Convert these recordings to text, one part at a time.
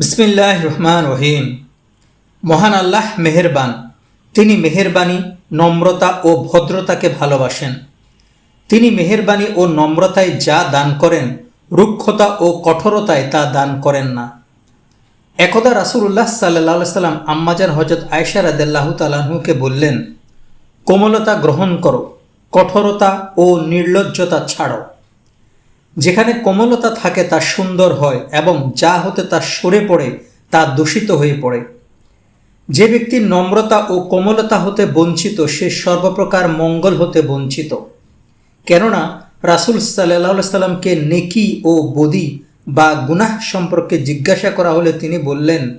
বিসমিল্লাহ রহমান রহিম মহান আল্লাহ মেহেরবান। তিনি মেহেরবানি, নম্রতা ও ভদ্রতাকে ভালোবাসেন। তিনি মেহেরবানি ও নম্রতায় যা দান করেন, রুক্ষতা ও কঠোরতায় তা দান করেন না। একদা রাসুল্লাহ সাল্লাহ সাল্লাম আম্মাজান হজরত আয়সা রাদেল্লাহ তালাহুকে বললেন, কোমলতা গ্রহণ করো, কঠোরতা ও নির্লজ্জতা ছাড়ো যেখানে কোমলতা থাকে তা সুন্দর হয় এবং যা হতে তা সরে পড়ে, তা দূষিত হয়ে পড়ে। যে ব্যক্তি নম্রতা ও কোমলতা হতে বঞ্চিত, সে সর্বপ্রকার মঙ্গল হতে বঞ্চিত। কেননা, রাসুল সাল্লাহ সাল্লামকে নেকি ও বদি বা গুনাহ সম্পর্কে জিজ্ঞাসা করা হলে তিনি বললেন,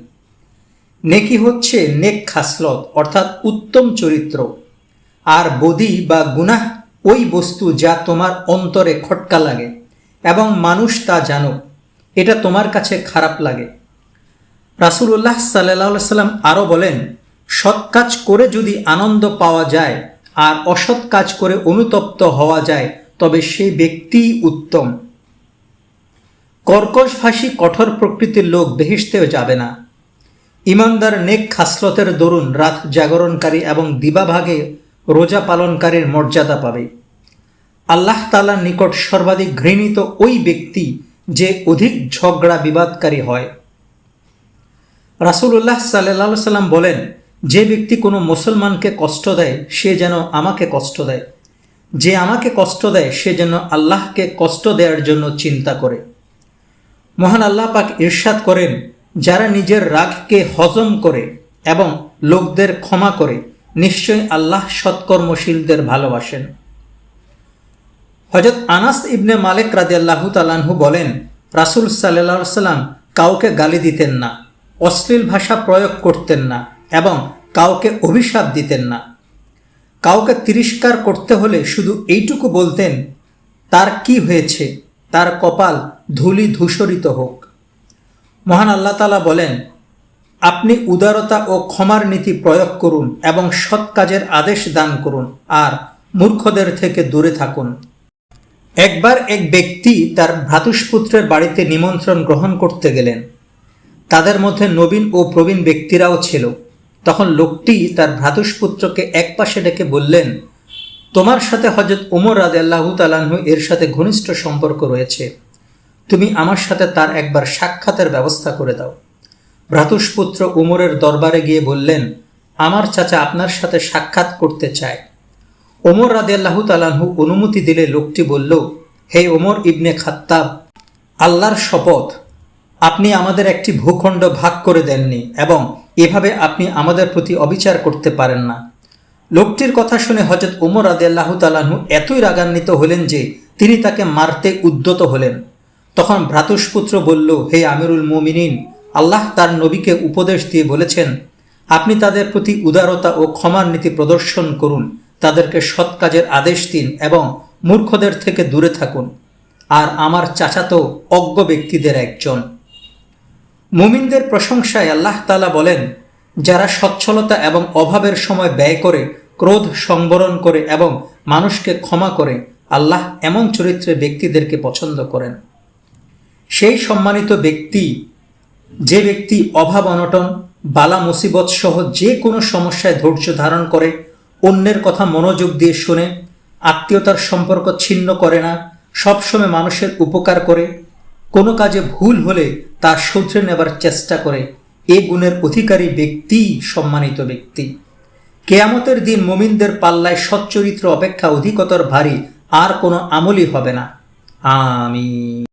নেকি হচ্ছে নেক খাসলত, অর্থাৎ উত্তম চরিত্র। আর বদি বা গুনাহ ওই বস্তু যা তোমার অন্তরে খটকা লাগে। এবং মানুষ তা জানো এটা তোমার কাছে খারাপ লাগে। রাসুল্লাহ সাল্লাহ সাল্লাম আরও বলেন, সৎ কাজ করে যদি আনন্দ পাওয়া যায় আর অসৎ কাজ করে অনুতপ্ত হওয়া যায়, তবে সেই ব্যক্তিই উত্তম। কর্কশ কর্কশভাষী কঠোর প্রকৃতির লোক বেহেসতেও যাবে না। ইমানদার নেক খাসলতের দরুন রাত জাগরণকারী এবং দিবাভাগে রোজা পালনকারীর মর্যাদা পাবে। আল্লাহ তালার নিকট সর্বাধিক ঘৃণিত ওই ব্যক্তি যে অধিক ঝগড়া বিবাদকারী হয়। রাসুল্লাহ সাল্লাহ সাল্লাম বলেন, যে ব্যক্তি কোনো মুসলমানকে কষ্ট দেয়, সে যেন আমাকে কষ্ট দেয়। যে আমাকে কষ্ট দেয়, সে যেন আল্লাহকে কষ্ট দেওয়ার জন্য চিন্তা করে। মহান আল্লাহ পাক ইরশাদ করেন, যারা নিজের রাগকে হজম করে এবং লোকদের ক্ষমা করে, নিশ্চয়ই আল্লাহ সৎকর্মশীলদের ভালোবাসেন। হজরত আনাস ইবনে মালিক রাজি আল্লাহ তালাহু বলেন, রাসুল সাল্লা সাল্লাম কাউকে গালি দিতেন না, অশ্লীল ভাষা প্রয়োগ করতেন না এবং কাউকে অভিশাপ দিতেন না। কাউকে তিরস্কার করতে হলে শুধু এইটুকু বলতেন, তার কি হয়েছে? তার কপাল ধুলি ধূসরিত হোক। মহান আল্লাহ তালা বলেন, আপনি উদারতা ও ক্ষমার নীতি প্রয়োগ করুন এবং সৎ কাজের আদেশ দান করুন আর মূর্খদের থেকে দূরে থাকুন। একবার এক ব্যক্তি তার ভ্রাতুষ্পুত্রের বাড়িতে নিমন্ত্রণ গ্রহণ করতে গেলেন। তাদের মধ্যে নবীন ও প্রবীণ ব্যক্তিরাও ছিল। তখন লোকটি তার ভ্রাতুষ্পুত্রকে এক পাশে ডেকে বললেন, তোমার সাথে হজরত উমর রাদ আল্লাহ তালাহু এর সাথে ঘনিষ্ঠ সম্পর্ক রয়েছে। তুমি আমার সাথে তার একবার সাক্ষাতের ব্যবস্থা করে দাও। ভ্রাতুষ্পুত্র উমরের দরবারে গিয়ে বললেন, আমার চাচা আপনার সাথে সাক্ষাৎ করতে চায়। ওমর রাদিয়াল্লাহ তালাহু অনুমতি দিলে লোকটি বলল, হে ওমর ইবনে খাত্তাব, আল্লাহর শপথ, আপনি আমাদের একটি ভূখণ্ড ভাগ করে দেননি এবং এভাবে আপনি আমাদের প্রতি অবিচার করতে পারেন না। লোকটির কথা শুনে হজরত ওমর আদিয়াল্লাহ তালাহু এতই রাগান্বিত হলেন যে তিনি তাকে মারতে উদ্যত হলেন। তখন ভ্রাতুষ্পুত্র বলল, হে আমিরুল মুমিনিন, আল্লাহ তার নবীকে উপদেশ দিয়ে বলেছেন, আপনি তাদের প্রতি উদারতা ও ক্ষমার নীতি প্রদর্শন করুন। তাদেরকে সৎ কাজের আদেশ দিন এবং মূর্খদের থেকে দূরে থাকুন। আর আমার চাচাতো অজ্ঞ ব্যক্তিদের একজন। মুমিনদের প্রশংসায় আল্লাহ তালা বলেন, যারা সচ্ছলতা এবং অভাবের সময় ব্যয় করে, ক্রোধ সংবরণ করে এবং মানুষকে ক্ষমা করে, আল্লাহ এমন চরিত্রে ব্যক্তিদেরকে পছন্দ করেন। সেই সম্মানিত ব্যক্তি, যে ব্যক্তি অভাব অনটন বালা মুসিবত সহ যে কোনো সমস্যায় ধৈর্য ধারণ করে অন্যের কথা মনোযোগ দিয়ে শুনে, আত্মীয়তার সম্পর্ক ছিন্ন করে না, সবসময় মানুষের উপকার করে, কোনো কাজে ভুল হলে তা শুধরে নেবার চেষ্টা করে, এ গুণের অধিকারী ব্যক্তি সম্মানিত ব্যক্তি। কেয়ামতের দিন মোমিনদের পাল্লায় সচ্চরিত্র অপেক্ষা অধিকতর ভারী, আর কোনো আমলই হবে না। আমি